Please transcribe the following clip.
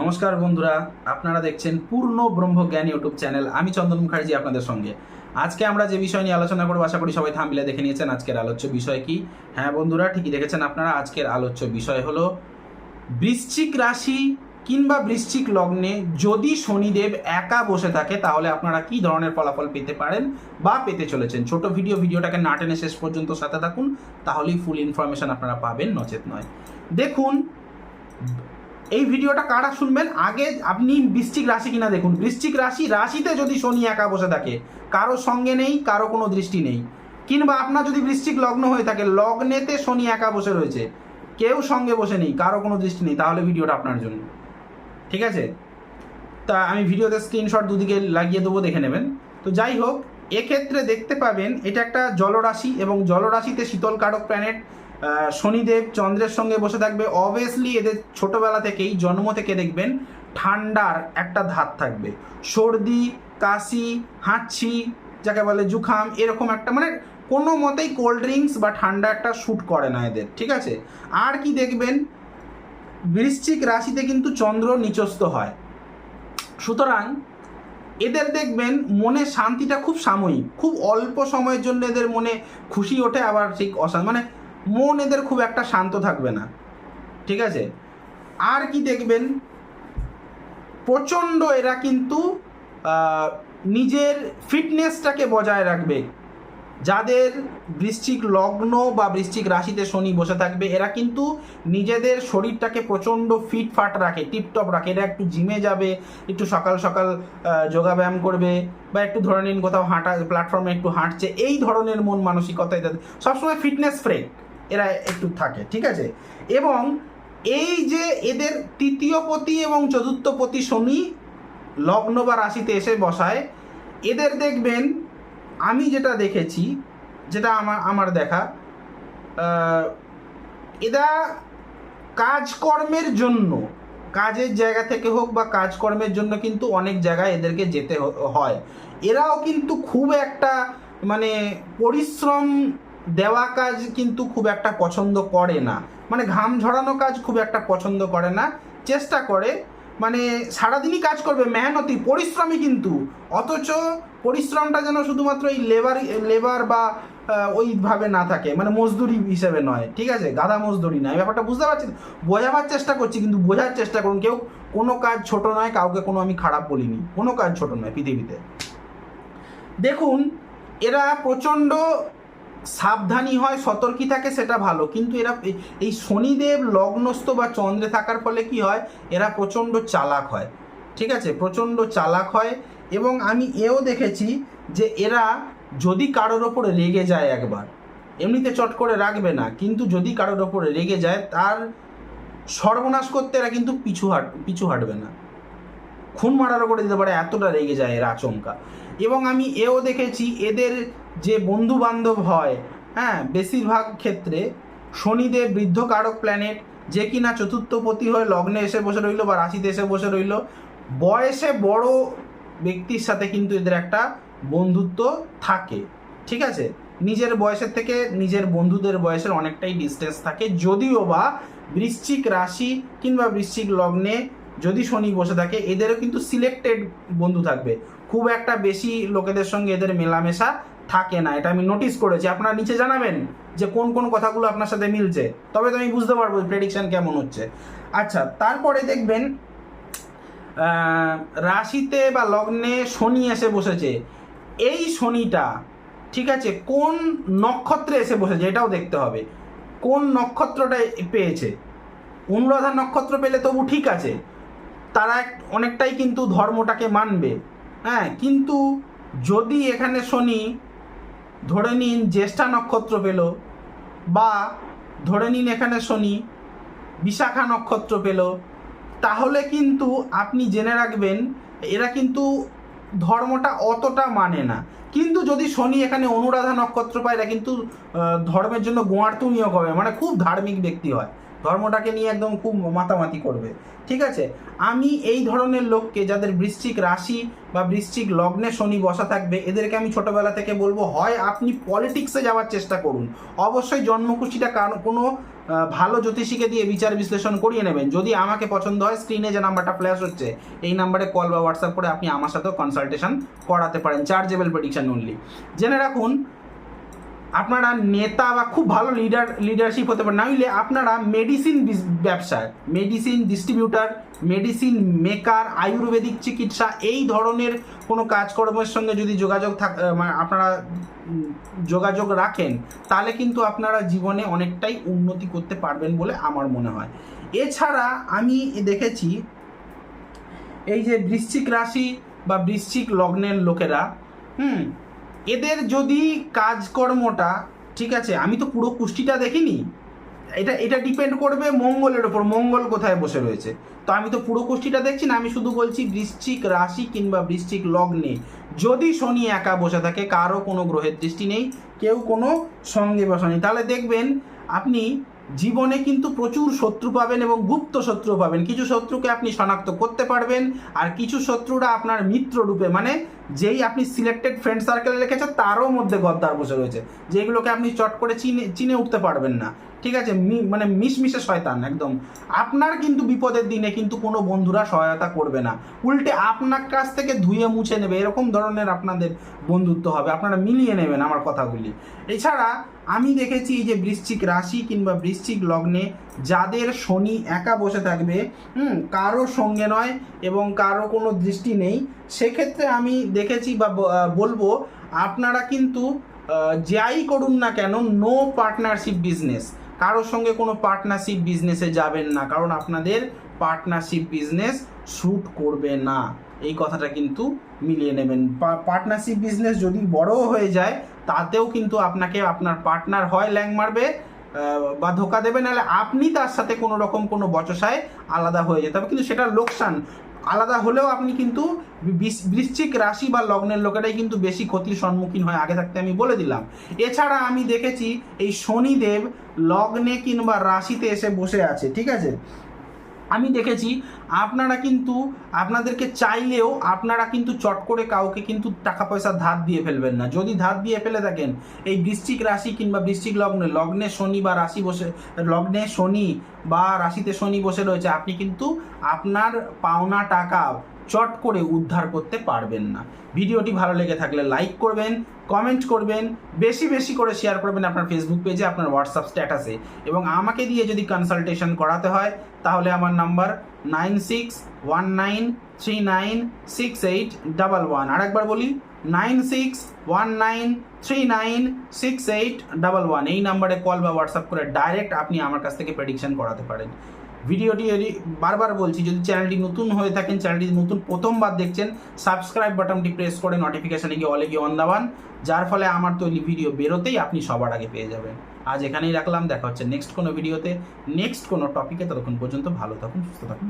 নমস্কার বন্ধুরা, আপনারা দেখছেন পূর্ণ ব্রহ্মজ্ঞান ইউটিউব চ্যানেল। আমি চন্দন মুখার্জি আপনাদের সঙ্গে। আজকে আমরা যে বিষয় নিয়ে আলোচনা করব, আশা করি সবাই থামবিলে দেখে নিয়েছেন আজকের আলোচ্য বিষয় কি। হ্যাঁ বন্ধুরা, ঠিকই দেখেছেন আপনারা, আজকের আলোচ্য বিষয় হলো বৃশ্চিক রাশি কিংবা বৃশ্চিক লগ্নে যদি শনিদেব একা বসে থাকে, তাহলে আপনারা কি ধরনের ফলাফল পেতে পারেন বা পেতে চলেছেন? ছোট ভিডিও, ভিডিওটাকে না টেনে শেষ পর্যন্ত সাথে থাকুন, তাহলেই ফুল ইনফরমেশন আপনারা পাবেন, নচেত নয়। দেখুন এই ভিডিওটা কারা শুনবেন? আগে আপনি বৃশ্চিক রাশি কিনা দেখুন। বৃশ্চিক রাশি, রাশিতে যদি শনি একা বসে থাকে, কারও সঙ্গে নেই, কারও কোনো দৃষ্টি নেই। কিংবা আপনার যদি বৃশ্চিক লগ্ন হয়ে থাকে, লগ্নেতে শনি একা বসে রয়েছে, কেউ সঙ্গে বসে নেই, কারও কোনো দৃষ্টি নেই, তাহলে ভিডিওটা আপনার জন্য। ঠিক আছে? তা আমি ভিডিওতে স্ক্রিনশট দুদিকে লাগিয়ে দেবো, দেখে নেবেন। তো যাই হোক, এক্ষেত্রে দেখতে পাবেন, এটা একটা জলরাশি এবং জলরাশিতে শীতল কারক প্ল্যানেট শনিদেব চন্দ্রের সঙ্গে বসে থাকবে। অবভিয়াসলি এদের ছোটবেলা থেকেই, জন্ম থেকে দেখবেন ঠান্ডার একটা ধাত থাকবে। সর্দি, কাশি, হাঁচি, যাকে বলে জুখাম, এরকম একটা মানে কোনো মতেই কোল্ড ড্রিঙ্কস বা ঠান্ডা একটা শ্যুট করে না এদের, ঠিক আছে? আর কি দেখবেন, বৃশ্চিক রাশিতে কিন্তু চন্দ্র নিচস্ত হয়। সুতরাং এদের দেখবেন মনে শান্তিটা খুব সাময়িক, খুব অল্প সময়ের জন্য এদের মনে খুশি ওঠে, আবার ঠিক অশান্ত মানে মন এদের খুব একটা শান্ত থাকবে না। ঠিক আছে? আর কি দেখবেন? প্রচণ্ড এরা কিন্তু নিজের ফিটনেসটাকে বজায় রাখবে। যাদের বৃশ্চিক লগ্ন বা বৃশ্চিক রাশিতে শনি বসে থাকবে এরা কিন্তু নিজেদের শরীরটাকে প্রচণ্ড ফিটফাট রাখে টিপটপ রাখে। এরা একটু জিমে যাবে একটু সকাল সকাল আহ, যোগাব্যায়াম করবে বা একটু ধরে নিন কোথাও হাঁটা প্ল্যাটফর্মে একটু হাঁটছে এই ধরনের মন মানসিকতা এদের। সবসময় ফিটনেস ফ্রেক এরা একটু থাকে, ঠিক আছে? এবং এই যে এদের তৃতীয় পতি এবং চতুর্থ পতি শনি লগ্ন বা রাশিতে এসে বসায়, এদের দেখবেন, আমি যেটা দেখেছি, যেটা আমার আমার দেখা এরা কাজকর্মের জন্য, কাজের জায়গা থেকে হোক বা কাজকর্মের জন্য কিন্তু অনেক জায়গায় এদেরকে যেতে হয়। এরাও কিন্তু খুব একটা মানে পরিশ্রম দেওয়া কাজ কিন্তু খুব একটা পছন্দ করে না। মানে ঘাম ঝরানো কাজ খুব একটা পছন্দ করে না। চেষ্টা করে মানে সারাদিনই কাজ করবে, মেহনতি, পরিশ্রমী কিন্তু। অথচ পরিশ্রমটা যেন শুধুমাত্র এই লেবার লেবার বা ওইভাবে না থাকে। মানে মজদুরি হিসেবে নয়, ঠিক আছে? গাধা মজদুরি নয় ব্যাপারটা বুঝতে পারছেন বোঝাবার চেষ্টা করছি, কিন্তু বোঝার চেষ্টা করুন। কেউ কোনো কাজ ছোট নয়, কাউকে কোনো আমি খারাপ বলিনি। কোনো কাজ ছোট নয় পৃথিবীতে। দেখুন, এরা প্রচণ্ড সাবধানী হয়, সতর্কী থাকে সেটা ভালো। কিন্তু এরা এই- শনিদেব, লগ্নস্থ বা চন্দ্রে থাকার ফলে কি হয়? এরা প্রচণ্ড চালাক হয়। ঠিক আছে? প্রচণ্ড চালাক হয়। এবং আমি এও দেখেছি যে এরা যদি কারোর ওপরে রেগে যায় একবার, এমনিতে চট করে রাখবে না, কিন্তু যদি কারোর ওপরে রেগে যায়, তার সর্বনাশ করতে এরা কিন্তু পিছু হাট, পিছু হাঁটবে না। খুন মারারও করে দিতে পারে, এতটা রেগে যায় এরা আচমকা। এবং আমি এও দেখেছি, এদের যে বন্ধু বান্ধব হয় হ্যাঁ বেশিরভাগ ক্ষেত্রে শনিদেব বৃদ্ধ কারক প্ল্যানেট যে কিনা চতুর্থপতি হয়ে লগ্নে এসে বসে রইল বা রাশিতে এসে বসে রইল, বয়সে বড় ব্যক্তির সাথে কিন্তু এদের একটা বন্ধুত্ব থাকে, ঠিক আছে? নিজের বয়সের থেকে নিজের বন্ধুদের বয়সের অনেকটাই ডিস্টেন্স থাকে, যদিও বা বৃশ্চিক রাশি কিংবা বৃশ্চিক লগ্নে যদি শনি বসে থাকে, এদেরও কিন্তু সিলেক্টেড বন্ধু থাকবে। খুব একটা বেশি লোকেদের সঙ্গে এদের মেলামেশা থাকে না, এটা আমি নোটিস করেছি। আপনারা নিচে জানাবেন যে কোন কোন কথাগুলো আপনার সাথে মিলছে। তবে তো আমি বুঝতে পারব প্রেডিকশন কেমন হচ্ছে। আচ্ছা তারপরে দেখবেন রাশিতে বা লগ্নে শনি এসে বসেছে। এই শনিটা, ঠিক আছে, কোন নক্ষত্রে এসে বসেছে এটাও দেখতে হবে। কোন নক্ষত্রটা পেয়েছে? অনুরাধা নক্ষত্র পেলে তবু ঠিক আছে। তারা অনেকটাই কিন্তু ধর্মটাকে মানবে। হ্যাঁ কিন্তু যদি এখানে শনি ধরে নিন জ্যেষ্ঠা নক্ষত্র পেল বা ধরে নিন এখানে শনি বিশাখা নক্ষত্র পেল, তাহলে কিন্তু আপনি জেনে রাখবেন এরা কিন্তু ধর্মটা অতটা মানে না। কিন্তু যদি শনি এখানে অনুরাধা নক্ষত্র পায়, এরা কিন্তু ধর্মের জন্য গোয়ার্তুনীয় হবে মানে খুব ধার্মিক ব্যক্তি হয়। ধর্মটাকে নিয়ে একদম খুব মাতামাতি করবে। ঠিক আছে? আমি এই ধরনের লোককে, যাদের বৃশ্চিক রাশি বা বৃশ্চিক লগ্নে শনি বসা থাকবে, এদেরকে আমি ছোটবেলা থেকে বলব, হয় আপনি পলিটিক্সে যাওয়ার চেষ্টা করুন। অবশ্যই জন্মকুষ্ঠিটা কারণ কোনো ভালো জ্যোতিষীকে দিয়ে বিচার বিশ্লেষণ করিয়ে নেবেন। যদি আমাকে পছন্দ হয় স্ক্রিনে যে নাম্বারটা ফ্ল্যাশ হচ্ছে, এই নাম্বারে কল বা হোয়াটসঅ্যাপ করে আপনি আমার সাথেও কনসালটেশন করাতে পারেন। চার্জেবল প্রেডিকশন অনলি জেনে রাখুন আপনারা নেতা বা খুব ভালো লিডার লিডারশিপ হতে পারেন। নইলে আপনারা মেডিসিন ব্যবসায় medicine distributor medicine maker ayurvedic চিকিৎসা এই ধরনের কোনো কাজকর্মের সঙ্গে যদি যোগাযোগ থাক মানে আপনারা যোগাযোগ রাখেন, তাহলে কিন্তু আপনারা জীবনে অনেকটাই উন্নতি করতে পারবেন বলে আমার মনে হয়। এছাড়া আমি দেখেছি, এই যে বৃশ্চিক রাশি বা বৃশ্চিক লগ্নের লোকেরা, হুম এদের যদি কাজকর্মটা, ঠিক আছে, আমি তো পুরো কুষ্টিটা দেখিনি, এটা এটা ডিপেন্ড করবে মঙ্গলের ওপর মঙ্গল কোথায় বসে রয়েছে। তো আমি তো পুরো কুষ্টিটা দেখছি না, আমি শুধু বলছি বৃশ্চিক রাশি কিংবা বৃশ্চিক লগ্নে, যদি শনি একা বসে থাকে, কারও কোনো গ্রহের দৃষ্টি নেই, কেউ কোনো সঙ্গে নেই। তাহলে দেখবেন, আপনি জীবনে কিন্তু প্রচুর শত্রু পাবেন এবং গুপ্ত শত্রু পাবেন। কিছু শত্রুকে আপনি শনাক্ত করতে পারবেন আর কিছু শত্রুরা আপনার মিত্র রূপে মানে যেই আপনি সিলেক্টেড ফ্রেন্ড সার্কেলে রেখেছেন, তারও মধ্যে গদ্দার বসে রয়েছে। যেগুলোকে আপনি চট করে চিনে চিনে উঠতে পারবেন না। ঠিক আছে? মানে মিশমিশে শয়তান, একদম। আপনার কিন্তু বিপদের দিনে কিন্তু কোনো বন্ধুরা সহায়তা করবে না। উল্টে আপনার কাছ থেকে ধুয়ে মুছে নেবে, এরকম ধরনের আপনাদের বন্ধুত্ব হবে। আপনারা মিলিয়ে নেবেন আমার কথাগুলি। এছাড়া আমি দেখেছি যে বৃশ্চিক রাশি কিংবা বৃশ্চিক লগ্নে যাদের শনি একা বসে থাকবে, হুম, কারও সঙ্গে নয় এবং কারও কোনো দৃষ্টি নেই, সেক্ষেত্রে আমি দেখেছি ব- বলব, আপনারা কিন্তু যাই করুন না কেন নো পার্টনারশিপ বিজনেস কারোর সঙ্গে কোনো পার্টনারশিপ বিজনেসে যাবেন না, কারণ আপনাদের পার্টনারশিপ বিজনেস শ্যুট করবে না। এই কথাটা কিন্তু মিলিয়ে নেবেন। পার্টনারশিপ বিজনেস যদি বড়ও হয়ে যায়, তাতেও কিন্তু আপনাকে আপনার পার্টনার হয়, ল্যাং মারবে বা ধোকা দেবে, নাহলে আপনি তার সাথে কোনো রকম কোনো বচসায় আলাদা হয়ে যেতে হবে। কিন্তু সেটা লোকসান। আলাদা হলেও আপনি কিন্তু বৃশ্চিক রাশি বা লগ্নের লোকেরাই কিন্তু বেশি ক্ষতির সম্মুখীন হয়, আগে থাকতে আমি বলে দিলাম। এছাড়া আমি দেখেছি এই শনিদেব লগ্নে কিংবা রাশিতে এসে বসে আছে, ঠিক আছে? আমি দেখেছি, আপনারা কিন্তু আপনাদেরকে চাইলেও আপনারা কিন্তু চট করে কাউকে কিন্তু টাকা পয়সা ধার দিয়ে ফেলবেন না। যদি ধার দিয়ে ফেলে থাকেন, এই বৃশ্চিক রাশি কিংবা বৃষ্টিক লগ্নে লগ্নে শনি বা রাশি বসে, লগ্নে শনি বা রাশিতে শনি বসে রয়েছে, আপনি কিন্তু আপনার পাওনা টাকা চট করে উদ্ধার করতে পারবেন না। ভিডিওটি ভালো লেগে থাকলে লাইক করবেন কমেন্ট করবেন, বেশি বেশি করে শেয়ার করবেন আপনার ফেসবুক পেজে আপনার হোয়াটসঅ্যাপ স্ট্যাটাসে এবং আমাকে দিয়ে যদি কনসালটেশন করাতে হয়, তাহলে আমার number nine six one nine three nine six eight double one আরেকবার বলি nine six one nine three nine six eight double one এই নাম্বারে কল বা হোয়াটসঅ্যাপ করে ডাইরেক্ট আপনি আমার কাছ থেকে প্রেডিকশন করাতে পারেন। ভিডিওটি যদি বারবার বলছি, যদি চ্যানেলটি নতুন হয়ে থাকেন, চ্যানেলটি নতুন প্রথমবার দেখছেন, সাবস্ক্রাইব বাটনটি প্রেস করে নোটিফিকেশানে গিয়ে অলে গিয়ে অন দাবান যার ফলে আমার তৈরি ভিডিও বেরোতেই আপনি সবার আগে পেয়ে যাবেন আজ এখানেই রাখলাম, দেখা হচ্ছে নেক্সট কোনো ভিডিওতে নেক্সট কোনো টপিকে ততক্ষণ পর্যন্ত ভালো থাকুন, সুস্থ থাকুন.